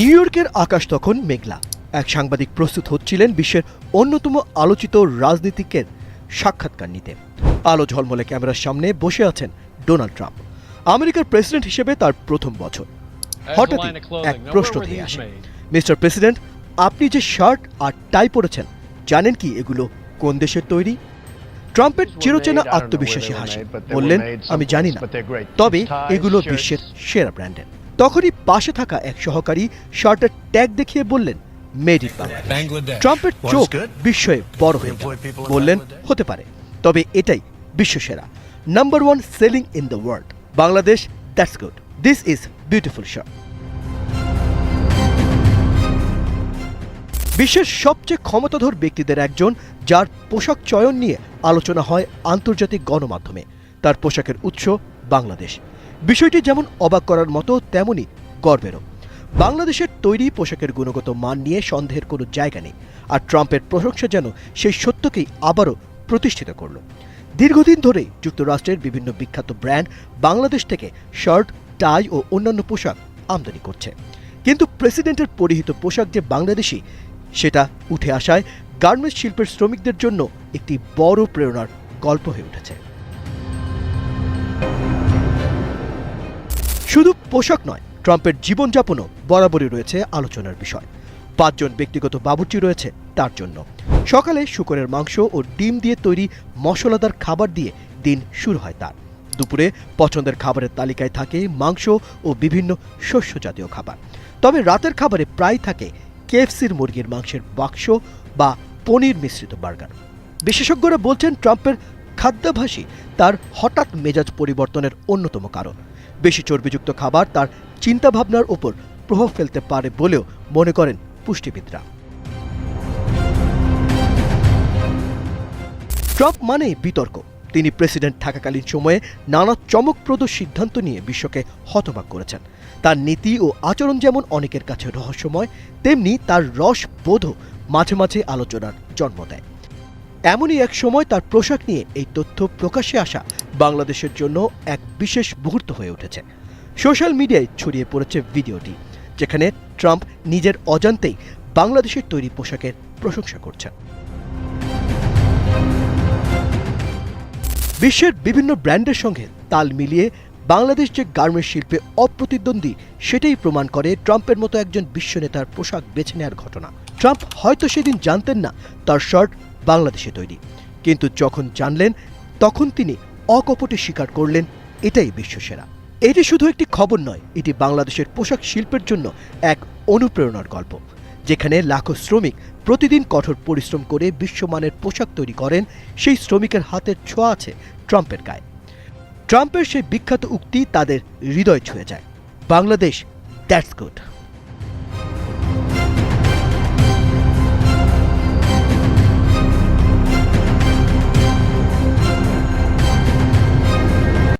New ইয়র্কের আকাশ তখন মেঘলা। এক সাংবাদিক প্রস্তুত হচ্ছিলেন বিশ্বের অন্যতম আলোচিত রাজনীতিকের সাক্ষাৎকার নিতে। আলো ঝলমলে ক্যামেরার সামনে বসে আছেন ডোনাল্ড ট্রাম্প আমেরিকার প্রেসিডেন্ট হিসেবে তার প্রথম বছর। হঠাৎই এক প্রশ্ন ধেয়ে আসে। মিস্টার প্রেসিডেন্ট আপনি যে শার্ট আর টাই পরেছেন জানেন কি এগুলো কোন দেশের তৈরি? ট্রাম্পের চিরচেনা আত্মবিশ্বাসী হাসি। বললেন আমি জানি না। তবে এগুলো বিশ্বের সেরা ব্র্যান্ডের। তখনই পাশে থাকা এক সহকারী শার্টের ট্যাগ দেখিয়ে বললেন মেড ইন বাংলাদেশ। ট্রাম্পের চোখ. বিস্ময়ে বড় হয়ে বললেন হতে পারে তবে এটাই বিশ্বসেরা। Number one selling in the world Bangladesh that's good this is beautiful shirt বিশ্বের সবচেয়ে ক্ষমতাধর ব্যক্তিদের একজন যার পোশাক চয়ন নিয়ে আলোচনা হয় আন্তর্জাতিক গণমাধ্যমে। তার পোশাকের উৎস বাংলাদেশ। বিষয়টি যেমন অবাক করার মতো, তেমনি গর্বেরও। বাংলাদেশের তৈরি পোশাকের গুণগত মান নিয়ে সন্দেহের কোনো জায়গা নেই, আর ট্রাম্পের প্রশংসা যেন সেই সত্যকেই আবারও প্রতিষ্ঠিত করল। দীর্ঘদিন ধরেই যুক্তরাষ্ট্রের বিভিন্ন বিখ্যাত ব্র্যান্ড বাংলাদেশ থেকে শার্ট, টাই ও অন্যান্য পোশাক আমদানি করছে। কিন্তু প্রেসিডেন্টের পরিহিত পোশাক যে বাংলাদেশি, সেটা উঠে আসায় গার্মেন্টস শিল্পের শ্রমিকদের জন্য একটি বড় প্রেরণার গল্প হয়ে উঠেছে। শুধু পোশাক নয়, ট্রাম্পের জীবনযাপনও বরাবরই রয়েছে আলোচনার বিষয়। পাঁচজন ব্যক্তিগত বাবুর্চি রয়েছে তার জন্য। সকালে শুকরের মাংস ও ডিম দিয়ে তৈরি মশলাদার খাবার দিয়ে দিন শুরু হয় তার। দুপুরে পছন্দের খাবারের তালিকায় থাকে মাংস ও বিভিন্ন শস্য জাতীয় খাবার। তবে রাতের খাবারে প্রায় থাকে কেএফসির মুরগির মাংসের বাক্স বা পনির মিশ্রিত বার্গার। বিশেষজ্ঞরা বলছেন, ট্রাম্পের খাদ্যাভাসী তার হঠাৎ মেজাজ পরিবর্তনের অন্যতম কারণ। বেশি চর্বিযুক্ত খাবার তার চিন্তাভাবনার ওপর প্রভাব ফেলতে পারে বলেও মনে করেন পুষ্টিবিদরা। ট্রাম্প মানে বিতর্ক। তিনি প্রেসিডেন্ট থাকাকালীন সময়ে নানা চমকপ্রদ সিদ্ধান্ত নিয়ে বিশ্বকে হতবাক করেছেন। তার নীতি ও আচরণ যেমন অনেকের কাছে রহস্যময়, তেমনি তার রস বোধও মাঝে মাঝে আলোচনার জন্ম দেয়। এমনই এক সময় তার পোশাক নিয়ে এই তথ্য প্রকাশ্যে আসা বাংলাদেশের জন্য এক বিশেষ মুহূর্ত হয়ে উঠেছে। সোশ্যাল মিডিয়ায় ছড়িয়ে পড়েছে ভিডিওটি, যেখানে ট্রাম্প নিজের অজান্তেই বাংলাদেশের তৈরি পোশাকের প্রশংসা করছেন। বিশ্বের বিভিন্ন ব্র্যান্ডের সঙ্গে তাল মিলিয়ে বাংলাদেশ যে গার্মেন্টস শিল্পে অপ্রতিদ্বন্দ্বী, সেটাই প্রমাণ করে ট্রাম্পের মতো একজন বিশ্বনেতার পোশাক বেছে নেওয়ার ঘটনা। ট্রাম্প হয়তো সেদিন জানতেন না তার শার্ট বাংলাদেশে তৈরি। কিন্তু যখন জানলেন, তখন তিনি অকপটে স্বীকার করলেন, এটাই বিশ্বসেরা। এটি শুধু একটি খবর নয়, এটি বাংলাদেশের পোশাক শিল্পের জন্য এক অনুপ্রেরণার গল্প, যেখানে লাখো শ্রমিক প্রতিদিন কঠোর পরিশ্রম করে বিশ্বমানের পোশাক তৈরি করেন, সেই শ্রমিকের হাতের ছোঁয়া আছে ট্রাম্পের গায়ে। ট্রাম্পের সেই বিখ্যাত উক্তি তাদের হৃদয় ছুঁয়ে যায়। Bangladesh, that's good.